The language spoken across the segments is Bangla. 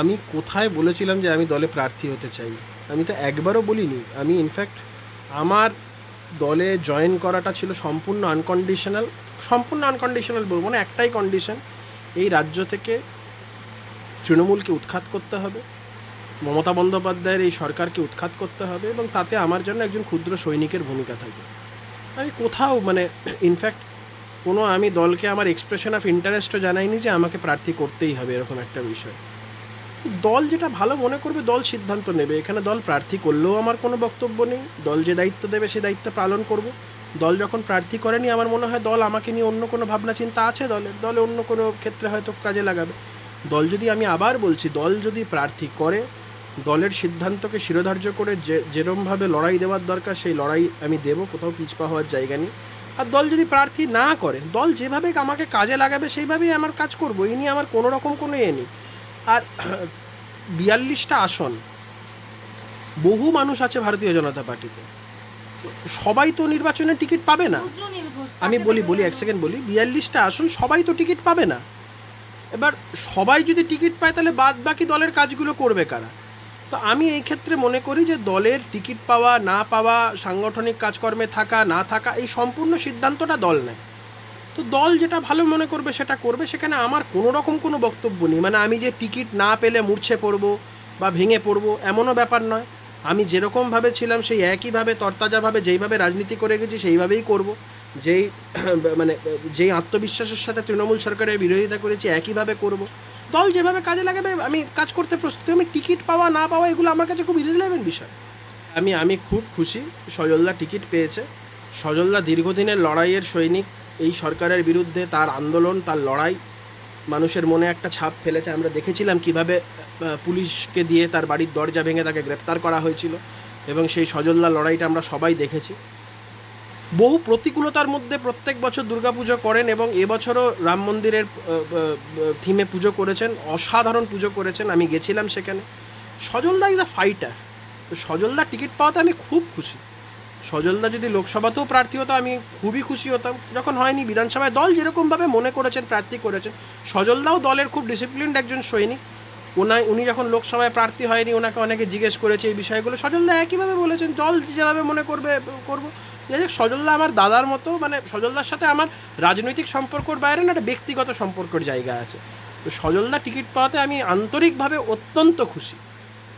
আমি কোথায় বলেছিলাম যে আমি দলে প্রার্থী হতে চাই? আমি তো একবারও বলিনি। আমি ইনফ্যাক্ট আমার দলে জয়েন করাটা ছিল সম্পূর্ণ আনকন্ডিশনাল সম্পূর্ণ আনকন্ডিশনাল বলব না, একটাই কন্ডিশন এই রাজ্য থেকে তৃণমূলকে উৎখাত করতে হবে, মমতা বন্দ্যোপাধ্যায়ের এই সরকারকে উৎখাত করতে হবে এবং তাতে আমার জন্য একজন ক্ষুদ্র সৈনিকের ভূমিকা থাকবে। আমি কোথাও মানে ইনফ্যাক্ট কোনো আমি দলকে আমার এক্সপ্রেশন অফ ইন্টারেস্টও জানাইনি যে আমাকে প্রার্থী করতেই হবে, এরকম একটা বিষয়। দল যেটা ভালো মনে করবে, দল সিদ্ধান্ত নেবে। এখানে দল প্রার্থী করলেও আমার কোনো বক্তব্য নেই। দল যে দায়িত্ব দেবে, সে দায়িত্ব পালন করব। দল যখন প্রার্থী করেনি, আমার মনে হয় দল আমাকে নিয়ে অন্য কোনো ভাবনা চিন্তা আছে দলের? দলে অন্য কোনো ক্ষেত্রে হয়তো কাজে লাগাবে। দল যদি আমি আবার বলছি, দল যদি প্রার্থী করে, দলের সিদ্ধান্তকে শিরোধার্য করে যে, যেরমভাবে লড়াই দেওয়ার দরকার, সেই লড়াই আমি দেবো, কোথাও পিছপা হওয়ার জায়গা নেই। আর দল যদি প্রার্থী না করে, দল যেভাবে আমাকে কাজে লাগাবে, সেইভাবেই আমার কাজ করব। এই নিয়ে আমার কোনো রকম কোনো এ নেই। আর বিয়াল্লিশটা আসন বহু মানুষ আছে ভারতীয় জনতা পার্টিতে। সবাই তো নির্বাচনের টিকিট পাবে না। আমি বলি বলি এক সেকেন্ড বলি বিয়াল্লিশটা আসন সবাই তো টিকিট পাবে না। এবার সবাই যদি টিকিট পায় তাহলে বাদ বাকি দলের কাজগুলো করবে কারা? তো আমি এই ক্ষেত্রে মনে করি যে দলের টিকিট পাওয়া না পাওয়া সাংগঠনিক কাজকর্মে থাকা না থাকা এই সম্পূর্ণ সিদ্ধান্তটা দল নেয়। তো দল যেটা ভালো মনে করবে সেটা করবে। সেখানে আমার কোনো রকম কোনো বক্তব্য নেই। মানে আমি যে টিকিট না পেলে মূর্ছে পড়ব বা ভেঙে পড়ব এমনও ব্যাপার নয়। আমি যেরকমভাবে ছিলাম, সেই একইভাবে তরতাজাভাবে যেইভাবে রাজনীতি করে গেছি, সেইভাবেই করব। যেই মানে যেই আত্মবিশ্বাসের সাথে তৃণমূল সরকারের বিরোধিতা করেছি, একইভাবে করব। দল যেভাবে কাজে লাগাবে, আমি কাজ করতে প্রস্তুত। আমি টিকিট পাওয়া, না পাওয়া, এগুলো আমার কাছে খুব ইরিলেভেন্ট বিষয়। আমি আমি খুব খুশি সজলদা টিকিট পেয়েছে। সজলদা দীর্ঘদিনের লড়াইয়ের সৈনিক। এই সরকারের বিরুদ্ধে তার আন্দোলন, তার লড়াই, মানুষের মনে একটা ছাপ ফেলেছে। আমরা দেখেছিলাম কীভাবে পুলিশকে দিয়ে তার বাড়ির দরজা ভেঙে তাকে গ্রেপ্তার করা হয়েছিল এবং সেই সজলদা লড়াইটা আমরা সবাই দেখেছি। বহু প্রতিকূলতার মধ্যে প্রত্যেক বছর দুর্গাপুজো করেন এবং এবছরও রাম মন্দিরের থিমে পুজো করেছেন, অসাধারণ পুজো করেছেন। আমি গেছিলাম সেখানে। সজলদা ইজ আ ফাইটার তো সজলদা টিকিট পাওয়াতে আমি খুব খুশি। সজলদা যদি লোকসভাতেও প্রার্থী হতো, আমি খুবই খুশি হতাম। যখন হয়নি, বিধানসভায় দল যেরকমভাবে মনে করেছেন, প্রার্থী করেছেন, সজলদাও দলের খুব ডিসিপ্লিনড একজন সৈনিক। ওনায় উনি যখন লোকসভায় প্রার্থী হয়নি, ওনাকে অনেকে জিজ্ঞেস করেছে এই বিষয়গুলো। সজলদা একইভাবে বলেছেন, দল যেভাবে মনে করবে, করব। যাই হোক, সজলদা আমার দাদার মতো মানে সজলদার সাথে আমার রাজনৈতিক সম্পর্কর বাইরে না, একটা ব্যক্তিগত সম্পর্কের জায়গা আছে। তো সজলদা টিকিট পাওয়াতে আমি আন্তরিকভাবে অত্যন্ত খুশি।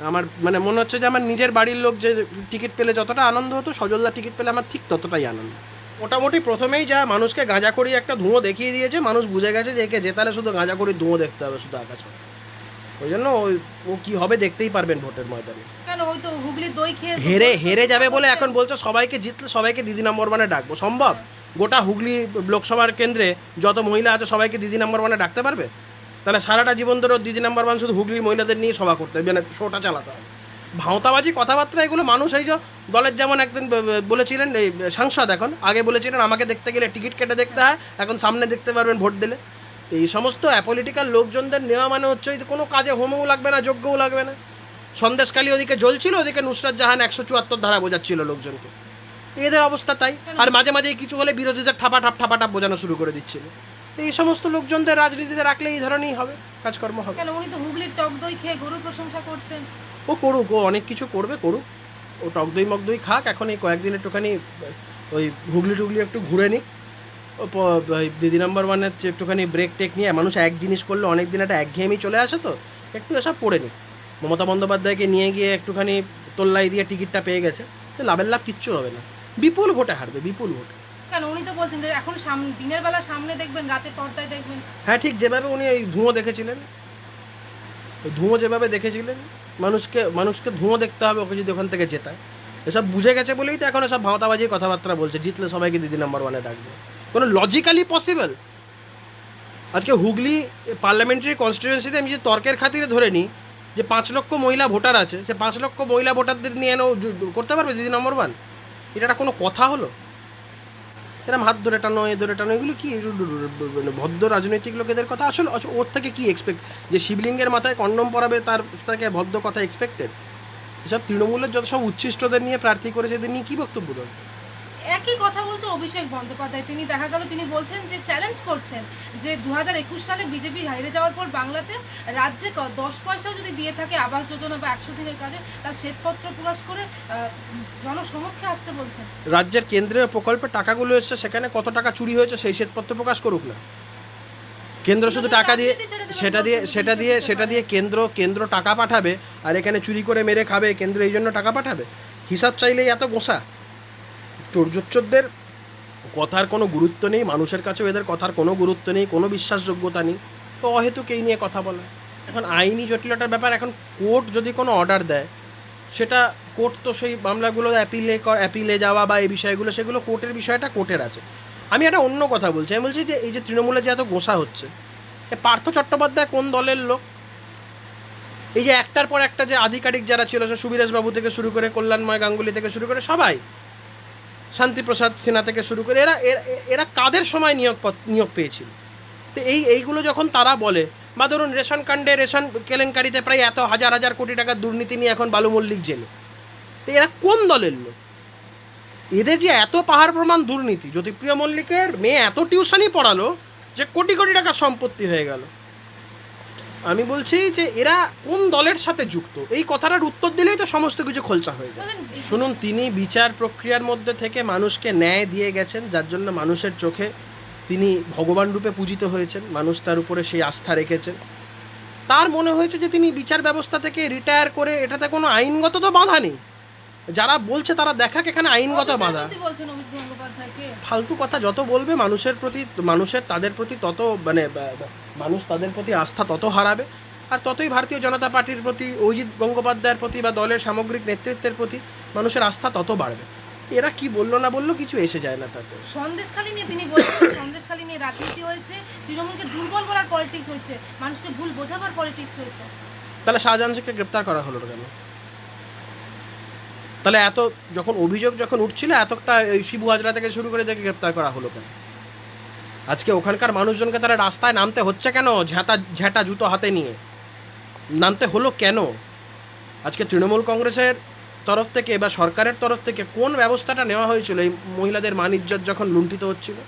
আমার মানে মনে হচ্ছে যে আমার নিজের বাড়ির লোক যে টিকিট পেলে যতটা আনন্দ হতো সজলদা টিকিট পেলে আমার ঠিক ততটাই আনন্দ। মোটামুটি প্রথমেই যা মানুষকে গাঁজা করি একটা ধুঁয়ো দেখিয়ে দিয়েছে মানুষ বুঝে গেছে যে একে যেতালে শুধু গাঁজা করি ধুঁয়ো দেখতে হবে শুধু আকাশ। ওই জন্য ওই- ও কি হবে দেখতেই পারবেন ভোটের ময়দানে। কেন? ওই তো হুগলির দই খেয়ে হেরে হেরে যাবে বলে এখন বলছো সবাইকে জিতলে সবাইকে দিদি নম্বর ওয়ানে ডাকবো। সম্ভব? গোটা হুগলি লোকসভার কেন্দ্রে যত মহিলা আছে সবাইকে দিদি নম্বর ওয়ানে ডাকতে পারবে? তাহলে সারাটা জীবন ধরে দিদি নাম্বার ওয়ান শুধু হুগলির মহিলাদের নিয়ে সভা করতে হবে মানে শোটা চালাতে হবে। ভাঁওতাবাজি, কথাবার্তা, এগুলো মানুষ এই যে দলের যেমন একদিন বলেছিলেন, এই সাংসদ এখন, আগে বলেছিলেন, আমাকে দেখতে গেলে টিকিট কেটে দেখতে হয়, এখন সামনে দেখতে পারবেন, ভোট দিলে। এই সমস্ত অ্যাপলিটিক্যাল লোকজনদের নেওয়া মানে হচ্ছে ওই কোনো কাজে হোমও লাগবে না যোগ্যও লাগবে না। সন্দেশকালী ওদিকে জ্বলছিল, ওদিকে নুসরাত জাহান একশো চুয়াত্তর ধারা বোঝাচ্ছিল লোকজনকে। এদের অবস্থা তাই, আর মাঝে মাঝে কিছু হলে বিরোধীদের ঠাপা ঠাপ ঠাপা ঠাপ বোঝানো শুরু করে দিচ্ছিল। এই সমস্ত লোকজনদের রাজনীতিতে রাখলে এই ধরনেরই হবে কাজকর্ম হবে। কেন? উনি তো হুগলির টক দই খেয়ে গরুর প্রশংসা করছেন। ও করুক ও অনেক কিছু করবে করুক। ও টক দই মক দই খাক এখন এই কয়েকদিন একটুখানি ওই হুগলি টুগলি একটু ঘুরে নিক। ও দিদি নাম্বার ওয়ানের যে একটুখানি ব্রেক টেক নিয়ে মানুষ এক জিনিস করলে অনেক দিন একটা একঘেয়েমি চলে আসে তো একটু এসব পড়ে নিক। মমতা বন্দ্যোপাধ্যায়কে নিয়ে গিয়ে একটুখানি তোল্লাই দিয়ে টিকিটটা পেয়ে গেছে তো লাভের লাভ কিচ্ছু হবে না। বিপুল ভোটে হারবে বিপুল ভোটে। কেন? উনি তো বলছেন যে এখন দিনের বেলা সামনে দেখবেন দেখবেন। হ্যাঁ ঠিক যেভাবে উনি দেখেছিলেন। যেভাবে দেখেছিলেন, মানুষকে মানুষকে ধুঁয়ো দেখতে হবে ওকে যদি ওখান থেকে বুঝে গেছে বলেই তো কথাবার্তা বলছে। জিতলে সবাইকে দিদি নাম্বার ওয়ানে ডাকবে। কোনো লজিক্যালি পসিবল আজকে হুগলি পার্লামেন্টারি কনস্টিটিউয়েন্সিতে আমি যে তর্কের খাতিরে ধরে নিই, যে পাঁচ লক্ষ মহিলা ভোটার আছে, সে পাঁচ লক্ষ মহিলা ভোটারদের নিয়ে করতে পারবে দিদি নম্বর ওয়ান এটা কোনো কথা হলো? এরকম হাত ধরে টানো, এ ধরে টানো, এগুলো কি? মানে ভদ্র রাজনৈতিক লোকেদের কথা? আসলে ওর থেকে কি এক্সপেক্ট যে শিবলিঙ্গের মাথায় কন্ডম পরাবে, তার থেকে ভদ্র কথা এক্সপেক্টেড এসব তৃণমূলের যত সব উচ্ছিষ্টদের নিয়ে প্রার্থী করেছে, এদের নিয়ে কী বক্তব্য দেবে একই কথা বলছে অভিষেক বন্দ্যোপাধ্যায়। তিনি দেখা গেল তিনি বলছেন যে চ্যালেঞ্জ করছেন যে দু হাজার একুশ সালে বিজেপি হারিয়ে যাওয়ার পর বাংলাতে রাজ্যে দশ পয়সাও যদি দিয়ে থাকে আবাস যোজনা বা একশো দিনের কাজে তার শ্বেতপত্র প্রকাশ করে জনসমক্ষে আসতে বলছেন। রাজ্যের কেন্দ্রীয় প্রকল্পে টাকাগুলো এসছে সেখানে কত টাকা চুরি হয়েছে সেই শ্বেতপত্র প্রকাশ করুক না। কেন্দ্র শুধু টাকা দিয়ে সেটা দিয়ে সেটা দিয়ে সেটা দিয়ে কেন্দ্র কেন্দ্র টাকা পাঠাবে আর এখানে চুরি করে মেরে খাবে কেন্দ্র এই জন্য টাকা পাঠাবে। হিসাব চাইলেই এত গোসা। চোরজোচ্চরদের কথার কোনো গুরুত্ব নেই, মানুষের কাছেও এদের কথার কোনো গুরুত্ব নেই, কোনো বিশ্বাসযোগ্যতা নেই। তো অহেতুক এই নিয়ে কথা বলা। এখন আইনি জটিলতার ব্যাপার, এখন কোর্ট যদি কোনো অর্ডার দেয়, সেটা কোর্ট তো সেই মামলাগুলো অ্যাপিলে অ্যাপিলে যাওয়া বা এই বিষয়গুলো, সেগুলো কোর্টের বিষয়টা কোর্টের আছে। আমি একটা অন্য কথা বলছি। আমি বলছি যে এই যে তৃণমূলে যে এত গোসা হচ্ছে, এ পার্থ চট্টোপাধ্যায় কোন দলের লোক? এই যে একটার পর একটা যে আধিকারিক যারা ছিল, সে সুবিরাজ বাবু থেকে শুরু করে, কল্যাণময় গাঙ্গুলি থেকে শুরু করে, সবাই শান্তিপ্রসাদ সিনহা থেকে শুরু করে এরা, এরা- কাদের সময় নিয়োগ নিয়োগ পেয়েছিল? তো এই, এইগুলো যখন তারা বলে, বা ধরুন রেশন কাণ্ডে রেশন কেলেঙ্কারিতে প্রায় এত হাজার হাজার কোটি টাকার দুর্নীতি নিয়ে এখন বালু মল্লিক জেলে। তো এরা কোন দলের লোক? এদের যে এত পাহাড় প্রমাণ দুর্নীতি, জ্যোতিপ্রিয় মল্লিকের মেয়ে এত টিউশনই পড়ালো যে কোটি কোটি টাকা সম্পত্তি হয়ে গেল। আমি বলছি যে এরা কোন দলের সাথে যুক্ত? এই কথাটার উত্তর দিলেই তো সমস্ত কিছু খোলসা হয়ে যায়। শুনুন তিনি বিচার প্রক্রিয়ার মধ্যে থেকে মানুষকে ন্যায় দিয়ে গেছেন যার জন্য মানুষের চোখে তিনি ভগবান রূপে পূজিত হয়েছেন মানুষ তার উপরে সেই আস্থা রেখেছেন। তার মনে হয়েছে যে তিনি বিচার ব্যবস্থা থেকে রিটায়ার করে এটাতে কোনো আইনগত তো বাধা নেই। যারা বলছে তারা দেখাক এখানে আইনগত বাধা। ফালতু কথা যত বলবে মানুষের প্রতি মানুষের তাদের প্রতি তত মানে মানুষ তাদের প্রতি আস্থা তত হারাবে আর ততই ভারতীয় জনতা পার্টির প্রতি অজিত গঙ্গোপাধ্যায়ের প্রতি বা দলের সামগ্রিক নেতৃত্বের প্রতি মানুষের আস্থা তত বাড়বে। এরা কি বলল না বলল কিছু এসে যায় না তাতে। সন্দেশখালী নিয়ে তিনি বলছেন সন্দেশখালী নিয়ে রাজনীতি হয়েছে তৃণমূলকে দুর্বল করার পলিটিক্স হয়েছে মানুষকে ভুল বোঝাবার পলিটিক্স হয়েছে। তাহলে শাহজাহান শেখকে গ্রেপ্তার করা হলো কেন? তাহলে এত যখন অভিযোগ যখন উঠছিল এতটা এই শিবু হাজরা থেকে শুরু করে দেখে গ্রেপ্তার করা হলো কেন? আজকে ওখানকার মানুষজনকে তারা রাস্তায় নামতে হচ্ছে কেন? ঝ্যাঁটা ঝ্যাঁটা জুতো হাতে নিয়ে। নামতে হলো কেন? আজকে তৃণমূল কংগ্রেসের তরফ থেকে বা সরকারের তরফ থেকে কোন ব্যবস্থাটা নেওয়া হয়েছিল? এই মহিলাদের মান ইজ্জত যখন লুণ্ঠিত হচ্ছিল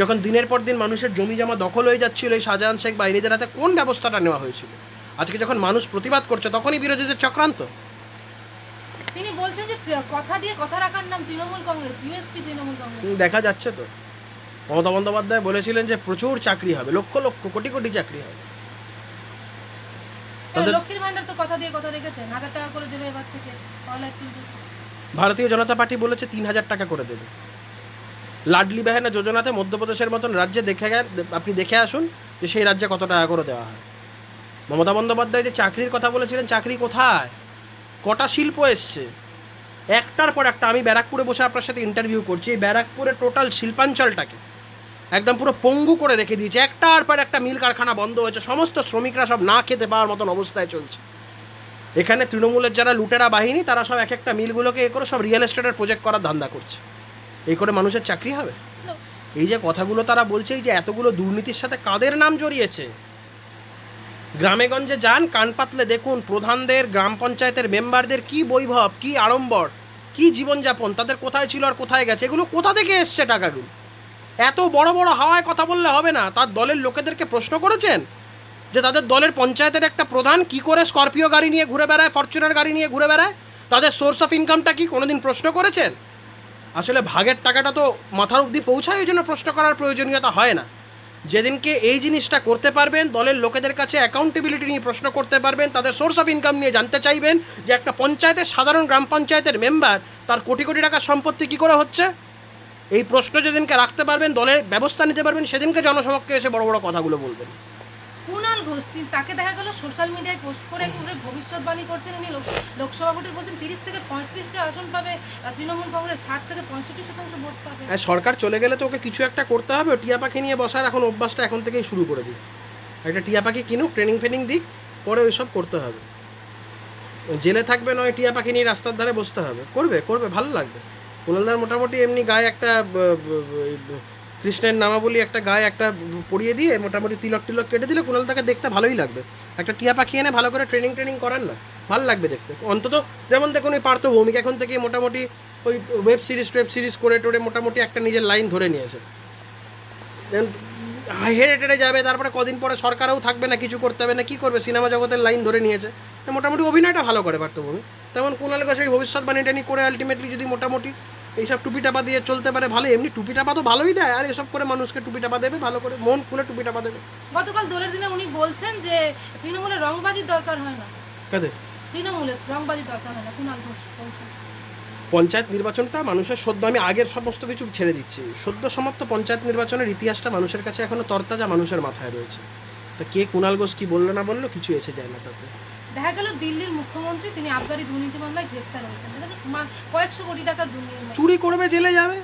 যখন দিনের পর দিন মানুষের জমি জমা দখল হয়ে যাচ্ছিল এই শাহজাহান শেখ বাহিনীদের হাতে কোন ব্যবস্থাটা নেওয়া হয়েছিল? আজকে যখন মানুষ প্রতিবাদ করছে তখনই বিরোধীদের চক্রান্ত। তিনি বলছেন যে কথা দিয়ে কথা রাখার নাম তৃণমূল কংগ্রেস ইউএসপি তৃণমূল কংগ্রেস। দেখা যাচ্ছে তো। মমতা বন্দ্যোপাধ্যায় বলেছিলেন যে প্রচুর চাকরি হবে লক্ষ লক্ষ কোটি কোটি চাকরি হবে। লক্ষ্মীর ভান্ডার তো কথা দিয়ে কথা রেখেছেন হাজার টাকা করে দেবে এবার থেকে পয়লা এপ্রিল থেকে। ভারতীয় জনতা পার্টি বলেছে তিন হাজার টাকা করে দেবে। লাডলি বেহেনা যোজনাতে মধ্যপ্রদেশের মতন রাজ্যে দেখে আপনি দেখে আসুন যে সেই রাজ্যে কত টাকা করে দেওয়া হয়। মমতা বন্দ্যোপাধ্যায় যে চাকরির কথা বলেছিলেন চাকরি কোথায়? কটা শিল্প এসছে। একটার পর একটা আমি ব্যারাকপুরে বসে আপনার সাথে ইন্টারভিউ করছি এই ব্যারাকপুরের টোটাল শিল্পাঞ্চলটাকে। একদম পুরো পঙ্গু করে রেখে দিয়েছে। একটার পর একটা মিল কারখানা বন্ধ হয়েছে। সমস্ত শ্রমিকরা সব না খেতে পাওয়ার মতন অবস্থায় চলছে। এখানে তৃণমূলের যারা লুটেরা বাহিনী তারা সব এক একটা মিলগুলোকে এ করে সব রিয়েল এস্টেটের প্রজেক্ট করার ধান্দা করছে। এই করে মানুষের চাকরি হবে? এই যে কথাগুলো তারা বলছে এই যে এতগুলো দুর্নীতির সাথে কাদের নাম জড়িয়েছে? গ্রামে গঞ্জে যান কান পাতলে দেখুন প্রধানদের গ্রাম পঞ্চায়েতের মেম্বারদের কি বৈভব কি আড়ম্বর কি জীবনযাপন তাদের কোথায় ছিল আর কোথায় গেছে এগুলো কোথা থেকে এসছে টাকাগুলো এত বড় বড় হাওয়ায় কথা বললে হবে না। তার দলের লোকেদেরকে প্রশ্ন করেছেন? যে তাদের দলের পঞ্চায়েতের একটা প্রধান কি করে স্করপিও গাড়ি নিয়ে ঘুরে বেড়ায়, ফরচুনার গাড়ি নিয়ে ঘুরে বেড়ায়? তাদের সোর্স অফ ইনকামটা কি কোনোদিন প্রশ্ন করেছেন? আসলে ভাগের টাকাটা তো মাথার অবধি পৌঁছায় ওই জন্য প্রশ্ন করার প্রয়োজনীয়তা হয় না। যেদিনকে এই জিনিসটা করতে পারবেন, দলের লোকেদের কাছে অ্যাকাউন্টেবিলিটি নিয়ে প্রশ্ন করতে পারবেন, তাদের সোর্স অফ ইনকাম নিয়ে জানতে চাইবেন যে একটা পঞ্চায়েতের সাধারণ গ্রাম পঞ্চায়েতের মেম্বার তার কোটি কোটি টাকার সম্পত্তি কী করে হচ্ছে? এই প্রশ্ন যেদিনকে রাখতে পারবেন দলের ব্যবস্থা নিতে পারবেন সেদিনকে জনসমক্ষে এসে বড় বড় কথাগুলো বলবেন। কুণাল ঘোষ তাকে দেখা গেল সোশ্যাল মিডিয়ায় পোস্ট করে করে ভবিষ্যৎবাণী করছেন উনি লোক- লোকসভা ভোটের বলছেন তিরিশ থেকে পঁয়ত্রিশটা আসন পাবে তৃণমূল কংগ্রেস ষাট থেকে পঁয়ষট্টি শতাংশ ভোট পাবে। হ্যাঁ সরকার চলে গেলে তো ওকে কিছু একটা করতে হবে। টিয়া পাখি নিয়ে বসার এখন অভ্যাসটা এখন থেকেই শুরু করে দিই। একটা টিয়া পাখি কিনুক ট্রেনিং ফ্রেনিং দিক পরে ওইসব করতে হবে। জেলে থাকবে নয় টিয়া পাখি নিয়ে রাস্তার ধারে বসতে হবে। করবে করবে ভালো লাগবে। কুণালদার মোটামুটি এমনি গায়ে একটা কৃষ্ণের নামাবলী একটা গায়ে একটা পরিয়ে দিয়ে মোটামুটি তিলক টিলক কেটে দিলে কুণালদাকে দেখতে ভালোই লাগবে। একটা টিয়া পাখি এনে ভালো করে ট্রেনিং ট্রেনিং করান না, ভালো লাগবে দেখতে। অন্তত যেমন দেখুন ওই পার্থ ভৌমিক এখন থেকে মোটামুটি ওই ওয়েব সিরিজ টোয়েব সিরিজ করে টোরে মোটামুটি একটা নিজের লাইন ধরে নিয়েছে। হেরে টেরে যাবে, তারপরে কদিন পরে সরকারও থাকবে না, কিছু করতে হবে না, কি করবে? সিনেমা জগতের লাইন ধরে নিয়েছে। মোটামুটি অভিনয়টা ভালো করে পার্থভূমি তেমন কুণাল ঘোষ ওই ভবিষ্যৎবাণী টানি করে আলটিমেটলি যদি মোটামুটি এইসব টুপি টাপা দিয়ে চলতে পারে ভালো। এমনি টুপি টাপা তো ভালোই দেয় আর এসব করে মানুষকে টুপি টাপা দেবে ভালো করে মন খুলে টুপি টাপা দেবে। গতকাল দোলের দিনে উনি বলছেন যে তৃণমূলের রংবাজির দরকার হয় না। কাদের? তৃণমূলের রংবাজির দরকার হয় না কুণাল ঘোষ বলছেন। পঞ্চায়েত নির্বাচনটা মানুষের সদ্য আমি আগের সমস্ত কিছু ছেড়ে দিচ্ছি। সদ্য সমাপ্ত পঞ্চায়েত নির্বাচনের ইতিহাসটা মানুষের কাছে এখনও তরতাজা মানুষের মাথায় রয়েছে। তা কে কুণাল ঘোষ কি বলল না বলল কিছু এসে যায় না তাতে। দেখা গেল দিল্লির মুখ্যমন্ত্রী তিনি আবগারি দুর্নীতি মামলায় গ্রেফতার হয়েছেন। কয়েকশো কোটি টাকার দুর্নীতি চুরি করবে জেলে যাবে?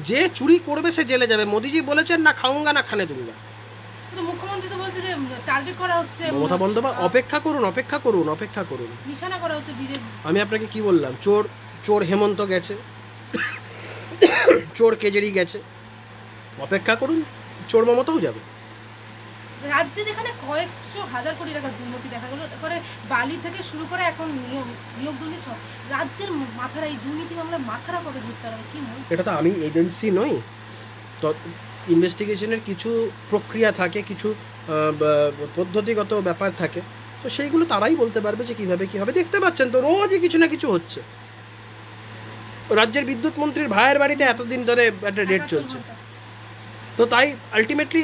যে চুরি করবে সে জেলে যাবে। মোদিজি বলেছেন না খাউঙ্গা না খানে দুঙ্গা। মুখ্যমন্ত্রী তো বলছে যে টার্গেট করা হচ্ছে মমতা বন্দ্যোপাধ্যায়। অপেক্ষা করুন অপেক্ষা করুন অপেক্ষা করুন। নিশানা করা হচ্ছে বিজেপি। আমি আপনাকে কি বললাম? চোর চোর হেমন্ত গেছে। চোর কেজরি গেছে। অপেক্ষা করুন চোর মমতাও যাবে। রাজ্যে যেখানে কয়েকশো হাজার কোটি টাকার দুর্নীতি দেখা গেল তারপরে বালি থেকে শুরু করে এখন নিয়োগ নিয়োগ দুর্নীতি সব। রাজ্যের মাথারা এই দুর্নীতি মামলার মাথারা কবে ধরতে হবে কি মনে? এটা তো আমি এজেন্সি নই। তো ইনভেস্টিগেশনের কিছু প্রক্রিয়া থাকে কিছু পদ্ধতিগত ব্যাপার থাকে। তো সেইগুলো তারাই বলতে পারবে যে কীভাবে কী হবে। দেখতে পাচ্ছেন তো রোজই কিছু না কিছু হচ্ছে। রাজ্যের বিদ্যুৎ মন্ত্রীর ভাইয়ের বাড়িতে এতদিন ধরে একটা রেট চলছে। তো তাই আলটিমেটলি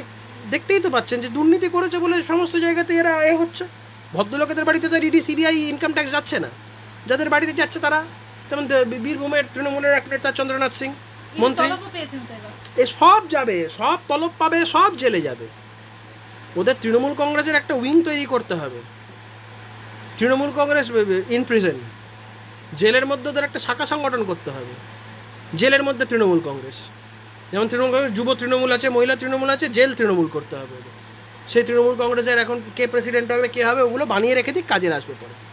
দেখতেই তো পাচ্ছেন যে দুর্নীতি করেছে বলে সমস্ত জায়গাতে এরা এ হচ্ছে। ভদ্রলোকেদের বাড়িতে তো ইডি সিবিআই ইনকাম ট্যাক্স যাচ্ছে না। যাদের বাড়িতে যাচ্ছে তারা যেমন বীরভূমের তৃণমূলের এক নেতা চন্দ্রনাথ সিং মন্ত্রী। এ সব যাবে সব তলব পাবে সব জেলে যাবে। ওদের তৃণমূল কংগ্রেসের একটা উইং তৈরি করতে হবে। তৃণমূল কংগ্রেস ইন প্রিজেন জেলের মধ্যে ওদের একটা শাখা সংগঠন করতে হবে। জেলের মধ্যে তৃণমূল কংগ্রেস। যেমন তৃণমূল কংগ্রেস, যুব তৃণমূল আছে, মহিলা তৃণমূল আছে, জেল তৃণমূল করতে হবে। সেই তৃণমূল কংগ্রেসের এখন কে প্রেসিডেন্ট হবে, কে হবে, ওগুলো বানিয়ে রেখে দিক কাজে আসবে পরে।